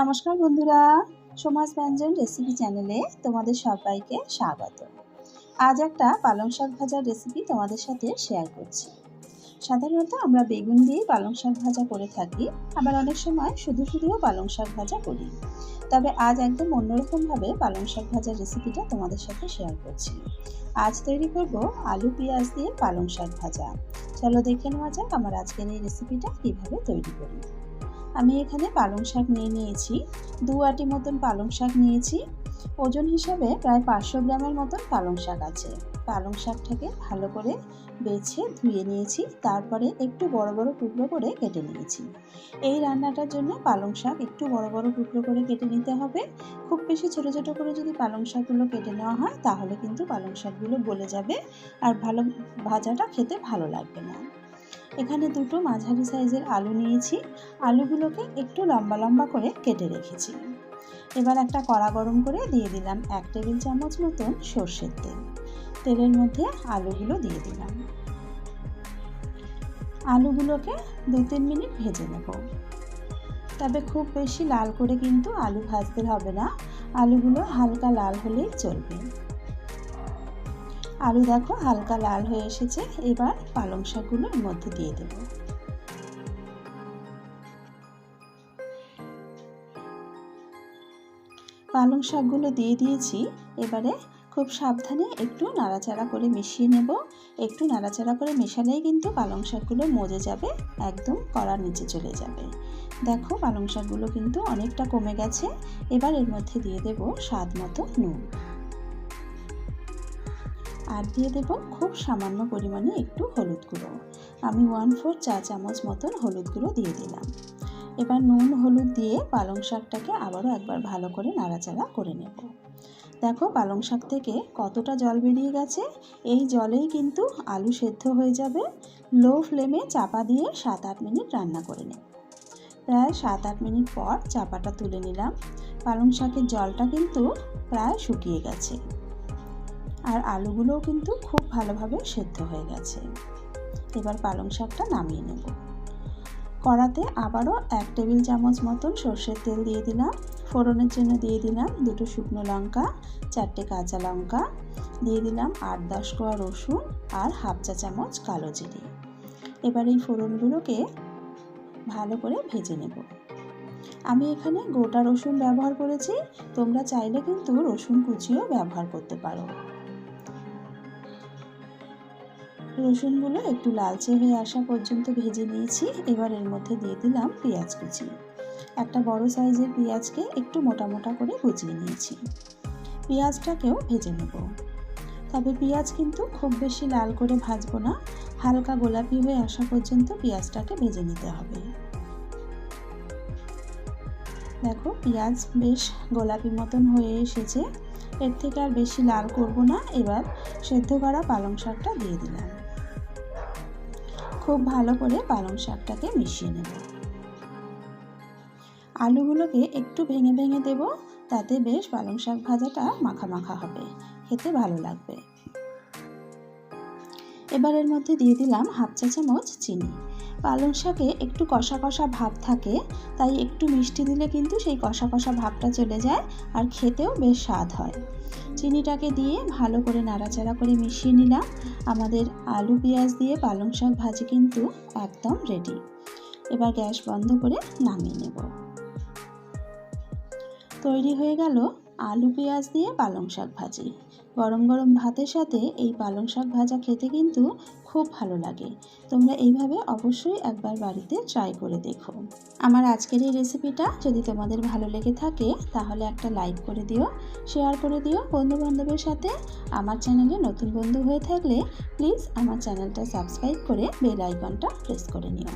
নমস্কার বন্ধুরা, সমাজ ব্যঞ্জন রেসিপি চ্যানেলে তোমাদের সবাইকে স্বাগত। আজ একটা পালং শাক ভাজার রেসিপি তোমাদের সাথে শেয়ার করছি। সাধারণত আমরা বেগুন দিয়ে পালং শাক ভাজা করে থাকি, আবার অনেক সময় শুধু শুধুও পালং শাক ভাজা করি। তবে আজ একদম অন্যরকমভাবে পালং শাক ভাজার রেসিপিটা তোমাদের সাথে শেয়ার করছি। আজ তৈরি করব আলু, পেঁয়াজ দিয়ে পালং শাক ভাজা। চলো দেখে নেওয়া যাক আমার আজকের এই রেসিপিটা কীভাবে তৈরি করি। আমি এখানে পালং শাক নিয়ে নিয়েছি। দু আটি মতন পালং শাক নিয়েছি। ওজন হিসাবে প্রায় পাঁচশো গ্রামের মতন পালং শাক আছে। পালং শাকটাকে ভালো করে বেছে ধুয়ে নিয়েছি, তারপরে একটু বড় বড় টুকরো করে কেটে নিয়েছি। এই রান্নাটার জন্য পালং শাক একটু বড় বড় টুকরো করে কেটে নিতে হবে। খুব বেশি ছোটো ছোটো করে যদি পালং শাকগুলো কেটে নেওয়া হয়, তাহলে কিন্তু পালং শাকগুলো গলে যাবে আর ভালো ভাজাটা খেতে ভালো লাগবে না। এখানে দুটো মাঝারি সাইজের আলু নিয়েছি। আলুগুলোকে একটু লম্বা লম্বা করে কেটে রেখেছি। এবার একটা কড়া গরম করে দিয়ে দিলাম এক টেবিল চামচ মতন সর্ষের তেল। তেলের মধ্যে আলুগুলো দিয়ে দিলাম। আলুগুলোকে দু তিন মিনিট ভেজে নেব। তবে খুব বেশি লাল করে কিন্তু আলু ভাজতে হবে না। আলুগুলো হালকা লাল হলেই চলবে। আলু দেখো হালকা লাল হয়ে এসেছে। এবার পালং শাকগুলো এর মধ্যে দিয়ে দেব। পালং শাকগুলো দিয়ে দিয়েছি। এবারে খুব সাবধানে একটু নাড়াচাড়া করে মিশিয়ে নেব। একটু নাড়াচাড়া করে মেশালেই কিন্তু পালং শাকগুলো মজে যাবে, একদম কড়ার নিচে চলে যাবে। দেখো পালং শাকগুলো কিন্তু অনেকটা কমে গেছে। এবার এর মধ্যে দিয়ে দেব স্বাদ মতো নুন। আর দিয়ে দেব খুব সামান্য পরিমাণে একটু হলুদ গুঁড়ো। আমি ওয়ান ফোর চা চামচ মতন হলুদ গুঁড়ো দিয়ে দিলাম। এবার নুন, হলুদ দিয়ে পালং শাকটাকে আবারও একবার ভালো করে নাড়াচাড়া করে নেব। দেখো পালং শাক থেকে কতটা জল বেরিয়ে গেছে। এই জলেই কিন্তু আলু সেদ্ধ হয়ে যাবে। লো ফ্লেমে চাপা দিয়ে সাত আট মিনিট রান্না করে নেব। প্রায় সাত আট মিনিট পর চাপাটা তুলে নিলাম। পালং শাকের জলটা কিন্তু প্রায় শুকিয়ে গেছে। আর আলুগুলোও কিন্তু খুব ভালোভাবে সেদ্ধ হয়ে গেছে। এবার পালং শাকটা নামিয়ে নেব। কড়াতে আবারও এক টেবিল চামচ মতন সর্ষের তেল দিয়ে দিলাম, ফোড়নের জন্য দিয়ে দিলাম দুটো শুকনো লঙ্কা, চারটে কাঁচা লঙ্কা, দিয়ে দিলাম আট দশ কোয়া রসুন আর হাফ চা চামচ কালো জিরে। এবার এই ফোড়নগুলোকে ভালো করে ভেজে নেব। আমি এখানে গোটা রসুন ব্যবহার করেছি, তোমরা চাইলে কিন্তু রসুন কুচিও ব্যবহার করতে পারো। রসুনগুলো একটু লালচে হয়ে আসা পর্যন্ত ভেজে নিয়েছি। এবার এর মধ্যে দিয়ে দিলাম পেঁয়াজ কুচি। একটা বড় সাইজের পেঁয়াজকে একটু মোটা মোটা করে কুচিয়ে নিয়েছি। পেঁয়াজটাকেও ভেজে নেব। তবে পেঁয়াজ কিন্তু খুব বেশি লাল করে ভাজবো না। হালকা গোলাপি হয়ে আসা পর্যন্ত পেঁয়াজটাকে ভেজে নিতে হবে। দেখো, পেঁয়াজ বেশ গোলাপি মতন হয়ে এসেছে। এর থেকে আর বেশি লাল করব না। এবার সেদ্ধ করা পালং শাকটা দিয়ে দিলাম। খুব ভালো করে পালং শাকটাকে মিশিয়ে নেব। আলুগুলোকে একটু ভেঙে ভেঙে দেব, তাতে বেশ পালং শাক ভাজাটা মাখা মাখা হবে, খেতে ভালো লাগবে। এবার এর মধ্যে দিয়ে দিলাম হাফ চা চামচ চিনি। পালং শাকে একটু কষা কষা ভাব থাকে, তাই একটু মিষ্টি দিলে কিন্তু সেই কষা কষা ভাবটা চলে যায় আর খেতেও বেশ স্বাদ হয়। চিনিটাকে দিয়ে ভালো করে নাড়াচাড়া করে মিশিয়ে নিলাম। আমাদের আলু, পেঁয়াজ দিয়ে পালং শাক ভাজি কিন্তু একদম রেডি এবার গ্যাস বন্ধ করে নামিয়ে নেব। তৈরি হয়ে গেল আলু পেঁয়াজ দিয়ে পালং শাক ভাজি। গরম গরম ভাতের সাথে এই পালং শাক ভাজা খেতে কিন্তু খুব ভালো লাগে। তোমরা এইভাবে অবশ্যই একবার বাড়িতে ট্রাই করে দেখো। আমার আজকের এই রেসিপিটা যদি তোমাদের ভালো লেগে থাকে, তাহলে একটা লাইক করে দিও শেয়ার করে দিও। বন্ধু বান্ধবের সাথে আমার চ্যানেলে নতুন বন্ধু হয়ে থাকলে প্লিজ আমার চ্যানেলটা সাবস্ক্রাইব করে বেল আইকনটা প্রেস করে নিও।